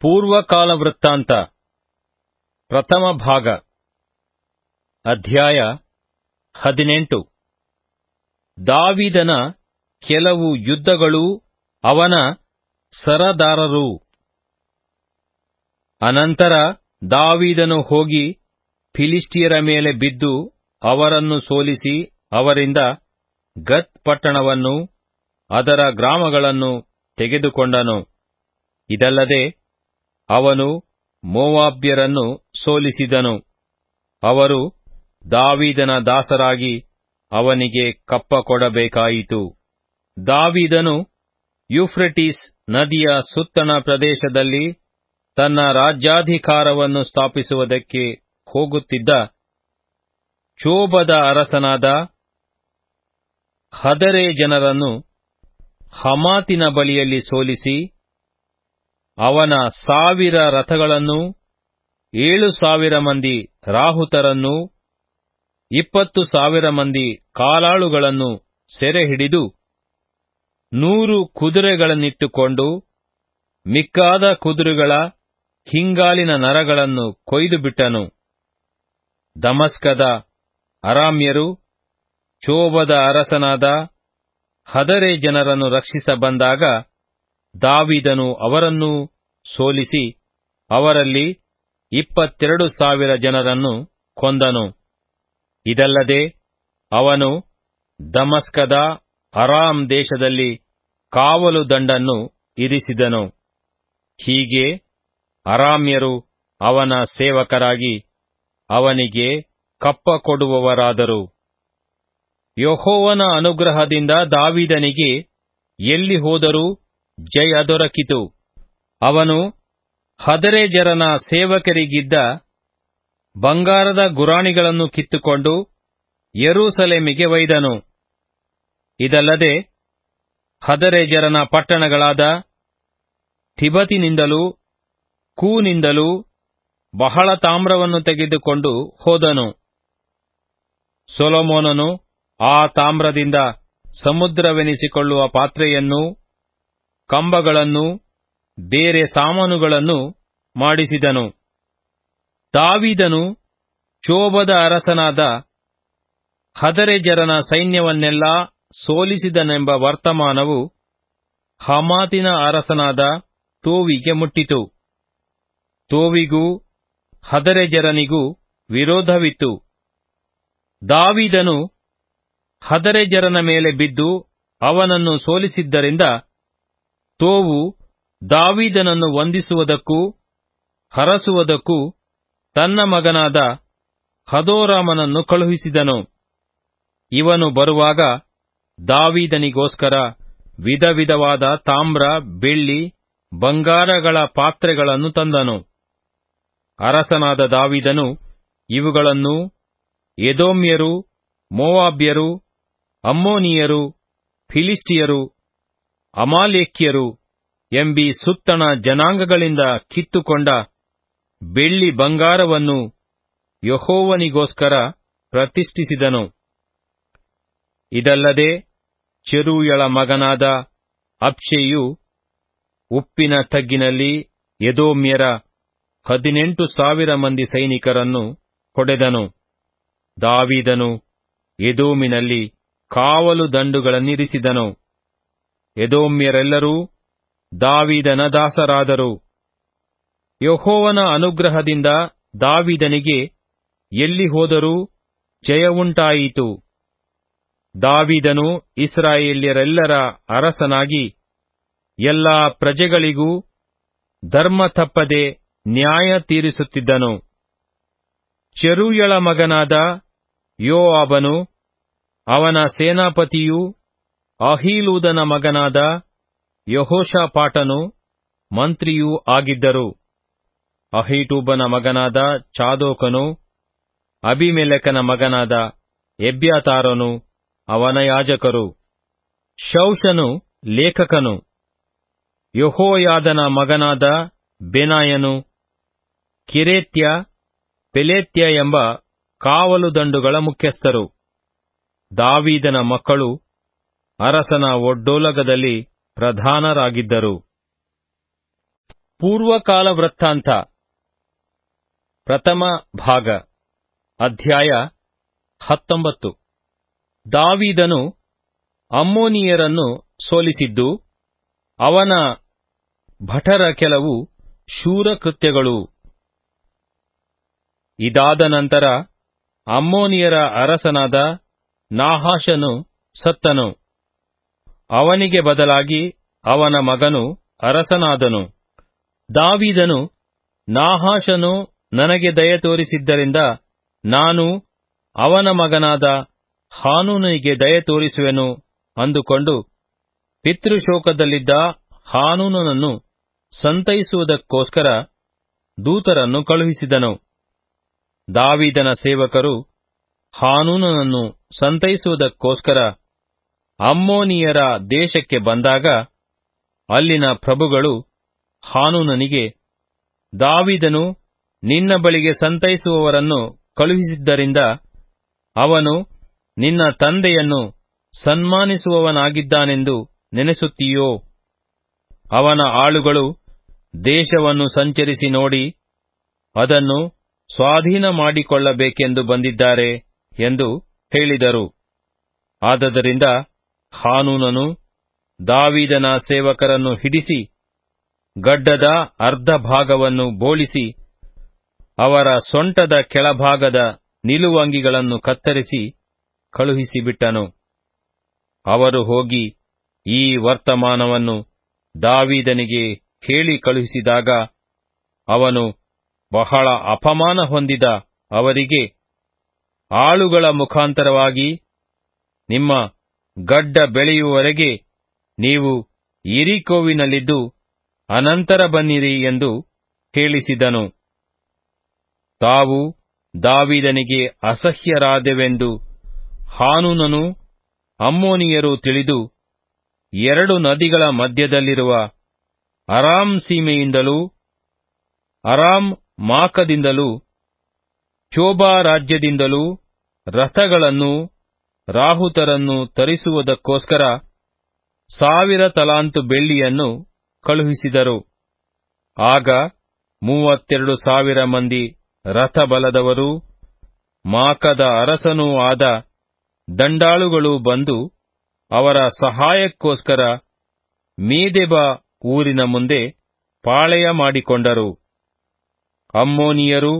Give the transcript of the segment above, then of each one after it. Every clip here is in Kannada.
ಪೂರ್ವಕಾಲ ವೃತ್ತಾಂತ ಪ್ರಥಮ ಭಾಗ. ಅಧ್ಯಾಯ ಹದಿನೆಂಟು. ದಾವಿದನ ಕೆಲವು ಯುದ್ಧಗಳು ಅವನ ಸರದಾರರು. ಅನಂತರ ದಾವಿದನು ಹೋಗಿ ಫಿಲಿಸ್ಟಿಯರ ಮೇಲೆ ಬಿದ್ದು ಅವರನ್ನು ಸೋಲಿಸಿ ಅವರಿಂದ ಗತ್ ಪಟ್ಟಣವನ್ನು ಅದರ ಗ್ರಾಮಗಳನ್ನು ತೆಗೆದುಕೊಂಡನು. ಇದಲ್ಲದೆ ಅವನು ಮೋವಾಬ್ಯರನ್ನು ಸೋಲಿಸಿದನು. ಅವರು ದಾವೀದನ ದಾಸರಾಗಿ ಅವನಿಗೆ ಕಪ್ಪ ಕೊಡಬೇಕಾಯಿತು. ದಾವೀದನು ಯುಫ್ರೆಟಿಸ್ ನದಿಯ ಸುತ್ತಣ ಪ್ರದೇಶದಲ್ಲಿ ತನ್ನ ರಾಜ್ಯಾಧಿಕಾರವನ್ನು ಸ್ಥಾಪಿಸುವುದಕ್ಕೆ ಹೋಗುತ್ತಿದ್ದ ಚೋಬದ ಅರಸನಾದ ಹದರೆ ಜನರನ್ನು ಹಮಾತಿನ ಬಳಿಯಲ್ಲಿ ಸೋಲಿಸಿ ಅವನ ಸಾವಿರ ರಥಗಳನ್ನೂ, ಏಳು ಸಾವಿರ ಮಂದಿ ರಾಹುತರನ್ನೂ, ಇಪ್ಪತ್ತು ಸಾವಿರ ಮಂದಿ ಕಾಲಾಳುಗಳನ್ನು ಸೆರೆ ಹಿಡಿದು ನೂರು ಕುದುರೆಗಳನ್ನಿಟ್ಟುಕೊಂಡು, ಮಿಕ್ಕಾದ ಕುದುರೆಗಳ ಹಿಂಗಾಲಿನ ನರಗಳನ್ನು ಕೊಯ್ದು ಬಿಟ್ಟನು ದಮಸ್ಕದ ಅರಾಮ್ಯರು, ಚೋಬದ ಅರಸನಾದ ಹದರೆ ಜನರನ್ನು ರಕ್ಷಿಸ ಬಂದಾಗ ದಾವಿದನು ಅವರನ್ನೂ ಸೋಲಿಸಿ ಅವರಲ್ಲಿ ಇಪ್ಪತ್ತೆರಡು ಸಾವಿರ ಜನರನ್ನು ಕೊಂದನು. ಇದಲ್ಲದೆ ಅವನು ದಮಸ್ಕದ ಅರಾಮ್ ದೇಶದಲ್ಲಿ ಕಾವಲು ದಂಡನ್ನು ಇರಿಸಿದನು. ಹೀಗೆ ಅರಾಮ್ಯರು ಅವನ ಸೇವಕರಾಗಿ ಅವನಿಗೆ ಕಪ್ಪ ಕೊಡುವವರಾದರು. ಯಹೋವನ ಅನುಗ್ರಹದಿಂದ ದಾವಿದನಿಗೆ ಎಲ್ಲಿ ಹೋದರೂ ಜಯ ದೊರಕಿತು. ಅವನು ಹದರೆಜರನ ಸೇವಕರಿಗಿದ್ದ ಬಂಗಾರದ ಗುರಾಣಿಗಳನ್ನು ಕಿತ್ತುಕೊಂಡು ಯರೂಸಲೇಮಿಗೆ ಒಯ್ದನು. ಇದಲ್ಲದೆ ಹದರೆಜರನ ಪಟ್ಟಣಗಳಾದ ತಿಬತಿನಿಂದಲೂ ಕೂನಿಂದಲೂ ಬಹಳ ತಾಮ್ರವನ್ನು ತೆಗೆದುಕೊಂಡು ಹೋದನು. ಸೊಲೊಮೋನನು ಆ ತಾಮ್ರದಿಂದ ಸಮುದ್ರವೆನಿಸಿಕೊಳ್ಳುವ ಪಾತ್ರೆಯನ್ನೂ ಕಂಬಗಳನ್ನು, ಬೇರೆ ಸಾಮಾನುಗಳನ್ನು ಮಾಡಿಸಿದನು. ದಾವಿದನು ಚೋಬದ ಅರಸನಾದ ಹದರೆಜರನ ಸೈನ್ಯವನ್ನೆಲ್ಲ ಸೋಲಿಸಿದನೆಂಬ ವರ್ತಮಾನವು ಹಮಾತಿನ ಅರಸನಾದ ತೋವಿಗೆ ಮುಟ್ಟಿತು. ತೋವಿಗೂ ಹದರೆಜರನಿಗೂ ವಿರೋಧವಿತ್ತು. ದಾವಿದನು ಹದರೆಜರನ ಮೇಲೆ ಬಿದ್ದು ಅವನನ್ನು ಸೋಲಿಸಿದ್ದರಿಂದ ತೋವು ದಾವೀದನನ್ನು ವಂದಿಸುವುದಕ್ಕೂ ಹರಸುವುದಕ್ಕೂ ತನ್ನ ಮಗನಾದ ಹದೋರಾಮನನ್ನು ಕಳುಹಿಸಿದನು. ಇವನು ಬರುವಾಗ ದಾವೀದನಿಗೋಸ್ಕರ ವಿಧ ವಿಧವಾದ ತಾಮ್ರ, ಬೆಳ್ಳಿ, ಬಂಗಾರಗಳ ಪಾತ್ರೆಗಳನ್ನು ತಂದನು. ಅರಸನಾದ ದಾವಿದನು ಇವುಗಳನ್ನು ಎದೋಮ್ಯರು, ಮೋವಾಬ್ಯರು, ಅಮ್ಮೋನಿಯರು ಫಿಲಿಸ್ಟಿಯರು ಅಮಾಲೇಕ್ಯರು ಎಂಬಿ ಸುತ್ತಣ ಜನಾಂಗಗಳಿಂದ ಕಿತ್ತುಕೊಂಡ ಬೆಳ್ಳಿ ಬಂಗಾರವನ್ನು ಯಹೋವನಿಗೋಸ್ಕರ ಪ್ರತಿಷ್ಠಿಸಿದನು. ಇದಲ್ಲದೆ ಚೆರೂಯಳ ಮಗನಾದ ಅಪ್ಷೆಯು ಉಪ್ಪಿನ ತಗ್ಗಿನಲ್ಲಿ ಎದೋಮ್ಯರ ಹದಿನೆಂಟು ಸಾವಿರ ಮಂದಿ ಸೈನಿಕರನ್ನು ಹೊಡೆದನು. ದಾವಿದನು ಎದೋಮಿನಲ್ಲಿ ಕಾವಲು ದಂಡುಗಳನ್ನಿರಿಸಿದನು. ಎದೋಮ್ಯರೆಲ್ಲರೂ ದಾವಿದನ ದಾಸರಾದರು. ಯಹೋವನ ಅನುಗ್ರಹದಿಂದ ದಾವಿದನಿಗೆ ಎಲ್ಲಿ ಹೋದರೂ ಜಯವುಂಟಾಯಿತು ದಾವಿದನು ಇಸ್ರಾಯೇಲ್ಯರೆಲ್ಲರ ಅರಸನಾಗಿ ಎಲ್ಲಾ ಪ್ರಜೆಗಳಿಗೂ ಧರ್ಮ ತಪ್ಪದೆ ನ್ಯಾಯ ತೀರಿಸುತ್ತಿದ್ದನು. ಚರುಯಳ ಮಗನಾದ ಯೋಆಬನು ಅವನ ಸೇನಾಪತಿಯೂ ಅಹೀಲೂದನ ಮಗನಾದ ಯಹೋಷಾಪಾಟನು ಮಂತ್ರಿಯೂ ಆಗಿದ್ದರು. ಅಹಿಟೂಬನ ಮಗನಾದ ಚಾದೋಕನು, ಅಬಿಮೆಲೆಕನ ಮಗನಾದ ಎಬ್ಯಾತಾರನು, ಅವನ ಯಾಜಕರು. ಶೌಷನು ಲೇಖಕನು. ಯೆಹೋಯಾದನ ಮಗನಾದ ಬೆನಾಯನು. ಕಿರೇತ್ಯ, ಪೆಲೇತ್ಯ ಎಂಬ ಕಾವಲು ದಂಡುಗಳ ಮುಖ್ಯಸ್ಥರು. ದಾವೀದನ ಮಕ್ಕಳು ಅರಸನ ಒಡ್ಡೋಲಗದಲ್ಲಿ ಪ್ರಧಾನರಾಗಿದ್ದರು. ಪೂರ್ವಕಾಲ ವೃತ್ತಾಂತ ಪ್ರಥಮ ಭಾಗ, ಅಧ್ಯಾಯ ಹತ್ತೊಂಬತ್ತು. ದಾವಿದನು ಅಮ್ಮೋನಿಯರನ್ನು ಸೋಲಿಸಿದ್ದು, ಅವನ ಭಟರ ಕೆಲವು ಶೂರ ಕೃತ್ಯಗಳು ಇದಾದ ನಂತರ ಅಮ್ಮೋನಿಯರ ಅರಸನಾದ ನಾಹಾಶನು ಸತ್ತನು. ಅವನಿಗೆ ಬದಲಾಗಿ ಅವನ ಮಗನು ಅರಸನಾದನು. ದಾವೀದನು ನಾಹಾಶನು ನನಗೆ ದಯ ತೋರಿಸಿದ್ದರಿಂದ ನಾನು ಅವನ ಮಗನಾದ ಹಾನೂನಿಗೆ ದಯ ತೋರಿಸುವೆನು ಅಂದುಕೊಂಡು ಪಿತೃಶೋಕದಲ್ಲಿದ್ದ ಹಾನೂನನನ್ನು ಸಂತೈಸುವುದಕ್ಕೋಸ್ಕರ ದೂತರನ್ನು ಕಳುಹಿಸಿದನು. ದಾವಿದನ ಸೇವಕರು ಹಾನೂನನನ್ನು ಸಂತೈಸುವುದಕ್ಕೋಸ್ಕರ ಅಮ್ಮೋನಿಯರ ದೇಶಕ್ಕೆ ಬಂದಾಗ ಅಲ್ಲಿನ ಪ್ರಭುಗಳು ಹಾನೂನನಿಗೆ, ದಾವಿದನು ನಿನ್ನ ಬಳಿಗೆ ಸಂತೈಸುವವರನ್ನು ಕಳುಹಿಸಿದ್ದರಿಂದ ಅವನು ನಿನ್ನ ತಂದೆಯನ್ನು ಸನ್ಮಾನಿಸುವವನಾಗಿದ್ದಾನೆಂದು ನೆನೆಸುತ್ತೀಯೋ? ಅವನ ಆಳುಗಳು ದೇಶವನ್ನು ಸಂಚರಿಸಿ ನೋಡಿ, ಅದನ್ನು ಸ್ವಾಧೀನ ಮಾಡಿಕೊಳ್ಳಬೇಕೆಂದು ಬಂದಿದ್ದಾರೆ ಎಂದು ಹೇಳಿದರು. ಆದದರಿಂದ ಹಾನೂನನು ದಾವೀದನ ಸೇವಕರನ್ನು ಹಿಡಿಸಿ ಗಡ್ಡದ ಅರ್ಧ ಭಾಗವನ್ನು ಬೋಳಿಸಿ ಅವರ ಸೊಂಟದ ಕೆಳಭಾಗದ ನಿಲುವಂಗಿಗಳನ್ನು ಕತ್ತರಿಸಿ ಕಳುಹಿಸಿಬಿಟ್ಟನು. ಅವರು ಹೋಗಿ ಈ ವರ್ತಮಾನವನ್ನು ದಾವೀದನಿಗೆ ಹೇಳಿ ಕಳುಹಿಸಿದಾಗ ಅವನು ಬಹಳ ಅಪಮಾನ ಹೊಂದಿದ ಅವರಿಗೆ ಆಳುಗಳ ಮುಖಾಂತರವಾಗಿ ನಿಮ್ಮ ಗಡ್ಡ ಬೆಳೆಯುವವರೆಗೆ ನೀವು ಇರಿಕೋವಿನಲ್ಲಿದ್ದು ಅನಂತರ ಬನ್ನಿರಿ ಎಂದು ಹೇಳಿಸಿದನು. ತಾವು ದಾವಿದನಿಗೆ ಅಸಹ್ಯರಾದೆವೆಂದು ಹಾನೂನನು ಅಮ್ಮೋನಿಯರು ತಿಳಿದು ಎರಡು ನದಿಗಳ ಮಧ್ಯದಲ್ಲಿರುವ ಅರಾಮ್ ಸೀಮೆಯಿಂದಲೂ ಅರಾಮ್ ಮಾಕದಿಂದಲೂ ಚೋಬಾ ರಾಜ್ಯದಿಂದಲೂ ರಥಗಳನ್ನು ರಾಹುತರನ್ನು ತರಿಸುವುದಕ್ಕೋಸ್ಕರ ಸಾವಿರ ತಲಾಂತು ಬೆಳ್ಳಿಯನ್ನು ಕಳುಹಿಸಿದರು. ಆಗ ಮೂವತ್ತೆರಡು ಸಾವಿರ ಮಂದಿ ರಥಬಲದವರು, ಮಾಕದ ಅರಸನೂ ಆದ ದಂಡಾಳುಗಳು ಬಂದು ಅವರ ಸಹಾಯಕ್ಕೋಸ್ಕರ ಮೇದೆಬ ಊರಿನ ಮುಂದೆ ಪಾಳೆಯ ಮಾಡಿಕೊಂಡರು. ಅಮ್ಮೋನಿಯರು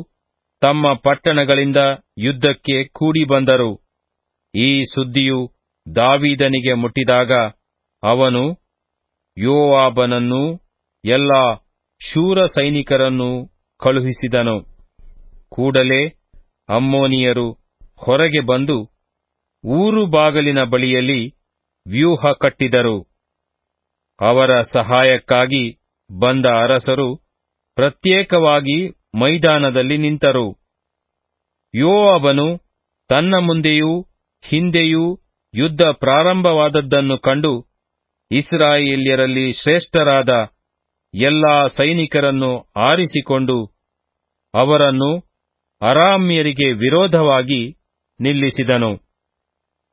ತಮ್ಮ ಪಟ್ಟಣಗಳಿಂದ ಯುದ್ಧಕ್ಕೆ ಕೂಡಿ ಬಂದರು ಈ ಸುದ್ದಿಯು ದಾವೀದನಿಗೆ ಮುಟ್ಟಿದಾಗ ಅವನು ಯೋವಾಬನನ್ನೂ, ಎಲ್ಲ ಶೂರ ಸೈನಿಕರನ್ನೂ ಕಳುಹಿಸಿದನು. ಕೂಡಲೇ ಅಮ್ಮೋನಿಯರು ಹೊರಗೆ ಬಂದು ಊರು ಬಾಗಲಿನ ಬಳಿಯಲ್ಲಿ ವ್ಯೂಹ ಕಟ್ಟಿದರು. ಅವರ ಸಹಾಯಕ್ಕಾಗಿ ಬಂದ ಅರಸರು ಪ್ರತ್ಯೇಕವಾಗಿ ಮೈದಾನದಲ್ಲಿ ನಿಂತರು. ಯೋವಾಬನು ತನ್ನ ಮುಂದೆಯೂ ಹಿಂದೆಯೂ ಯುದ್ಧ ಪ್ರಾರಂಭವಾದದ್ದನ್ನು ಕಂಡು ಇಸ್ರಾಯೇಲ್ಯರಲ್ಲಿ ಶ್ರೇಷ್ಠರಾದ ಎಲ್ಲಾ ಸೈನಿಕರನ್ನು ಆರಿಸಿಕೊಂಡು ಅವರನ್ನು ಅರಾಮ್ಯರಿಗೆ ವಿರೋಧವಾಗಿ ನಿಲ್ಲಿಸಿದನು.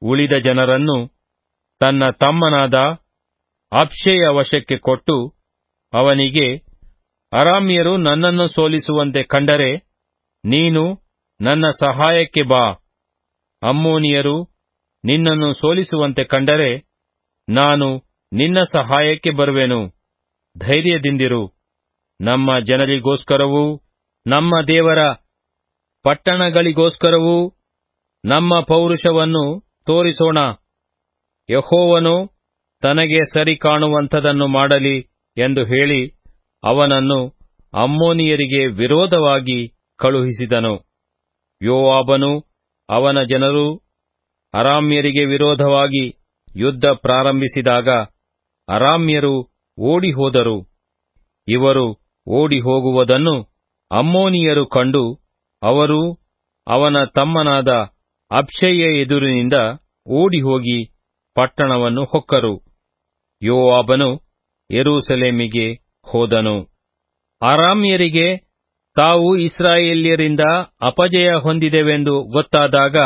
ಉಳಿದ ಜನರನ್ನು ತನ್ನ ತಮ್ಮನಾದ ಅಪ್ಷೆಯ ವಶಕ್ಕೆ ಕೊಟ್ಟು ಅವನಿಗೆ, ಅರಾಮ್ಯರು ನನ್ನನ್ನು ಸೋಲಿಸುವಂತೆ ಕಂಡರೆ ನೀನು ನನ್ನ ಸಹಾಯಕ್ಕೆ ಬಾ. ಅಮ್ಮೋನಿಯರು ನಿನ್ನನ್ನು ಸೋಲಿಸುವಂತೆ ಕಂಡರೆ ನಾನು ನಿನ್ನ ಸಹಾಯಕ್ಕೆ ಬರುವೆನು. ಧೈರ್ಯದಿಂದಿರು. ನಮ್ಮ ಜನರಿಗೋಸ್ಕರವೂ, ನಮ್ಮ ದೇವರ ಪಟ್ಟಣಗಳಿಗೋಸ್ಕರವೂ ನಮ್ಮ ಪೌರುಷವನ್ನು ತೋರಿಸೋಣ. ಯಹೋವನು ತನಗೆ ಸರಿ ಕಾಣುವಂಥದನ್ನು ಮಾಡಲಿ ಎಂದು ಹೇಳಿ ಅವನನ್ನು ಅಮ್ಮೋನಿಯರಿಗೆ ವಿರೋಧವಾಗಿ ಕಳುಹಿಸಿದನು. ಯೋವಾಬನು ಅವನ ಜನರು ಅರಾಮ್ಯರಿಗೆ ವಿರೋಧವಾಗಿ ಯುದ್ಧ ಪ್ರಾರಂಭಿಸಿದಾಗ ಅರಾಮ್ಯರು ಓಡಿಹೋದರು. ಇವರು ಓಡಿ ಹೋಗುವುದನ್ನು ಅಮ್ಮೋನಿಯರು ಕಂಡು ಅವರು ಅವನ ತಮ್ಮನಾದ ಅಬ್ಷಯ್ಯ ಎದುರಿನಿಂದ ಓಡಿಹೋಗಿ ಪಟ್ಟಣವನ್ನು ಹೊಕ್ಕರು. ಯೋವಾಬನು ಯೆರೂಸಲೇಮಿಗೆ ಹೋದನು. ಅರಾಮ್ಯರಿಗೆ ತಾವು ಇಸ್ರಾಯೇಲ್ಯರಿಂದ ಅಪಜಯ ಹೊಂದಿದೆವೆಂದು ಗೊತ್ತಾದಾಗ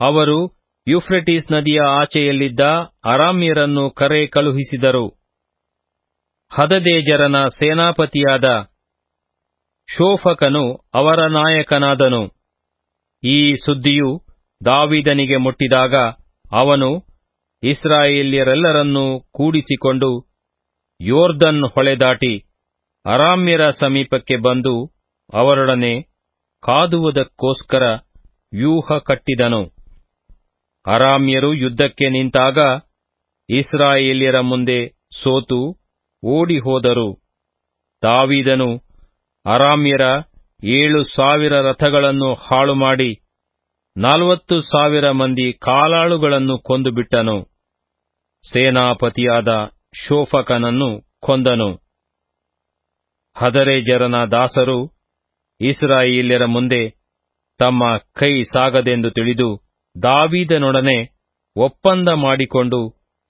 ಅವರು ಯುಫ್ರೆಟಿಸ್ ನದಿಯ ಆಚೆಯಲ್ಲಿದ್ದ ಅರಾಮ್ಯರನ್ನು ಕರೆ ಕಳುಹಿಸಿದರು. ಹದದೇಜರನ ಸೇನಾಪತಿಯಾದ ಶೋಫಕನು ಅವರ ನಾಯಕನಾದನು. ಈ ಸುದ್ದಿಯು ದಾವಿದನಿಗೆ ಮುಟ್ಟಿದಾಗ ಅವನು ಇಸ್ರಾಯೇಲ್ಯರೆಲ್ಲರನ್ನೂ ಕೂಡಿಸಿಕೊಂಡು ಯೋರ್ದನ್ ಹೊಳೆದಾಟಿ ಅರಾಮ್ಯರ ಸಮೀಪಕ್ಕೆ ಬಂದು ಅವರೊಡನೆ ಕಾದುವುದಕ್ಕೋಸ್ಕರ ವ್ಯೂಹ ಕಟ್ಟಿದನು. ಅರಾಮ್ಯರು ಯುದ್ಧಕ್ಕೆ ನಿಂತಾಗ ಇಸ್ರಾಯೇಲ್ಯರ ಮುಂದೆ ಸೋತು ಓಡಿಹೋದರು. ದಾವಿದನು ಅರಾಮ್ಯರ ಏಳು ಸಾವಿರ ರಥಗಳನ್ನು ಹಾಳುಮಾಡಿ ನಲವತ್ತು ಸಾವಿರ ಮಂದಿ ಕಾಲಾಳುಗಳನ್ನು ಕೊಂದುಬಿಟ್ಟನು. ಸೇನಾಪತಿಯಾದ ಶೋಫಕನನ್ನು ಕೊಂದನು. ಹದರೇಜರನ ದಾಸರು ಇಸ್ರಾಯೇಲ್ಯರ ಮುಂದೆ ತಮ್ಮ ಕೈ ಸಾಗದೆಂದು ತಿಳಿದು ದಾವೀದನೊಡನೆ ಒಪ್ಪಂದ ಮಾಡಿಕೊಂಡು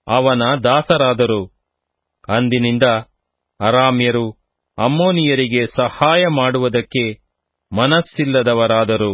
ಅವನ ದಾಸರಾದರು. ಅಂದಿನಿಂದ ಅರಾಮ್ಯರು ಅಮ್ಮೋನಿಯರಿಗೆ ಸಹಾಯ ಮಾಡುವುದಕ್ಕೆ ಮನಸ್ಸಿಲ್ಲದವರಾದರು.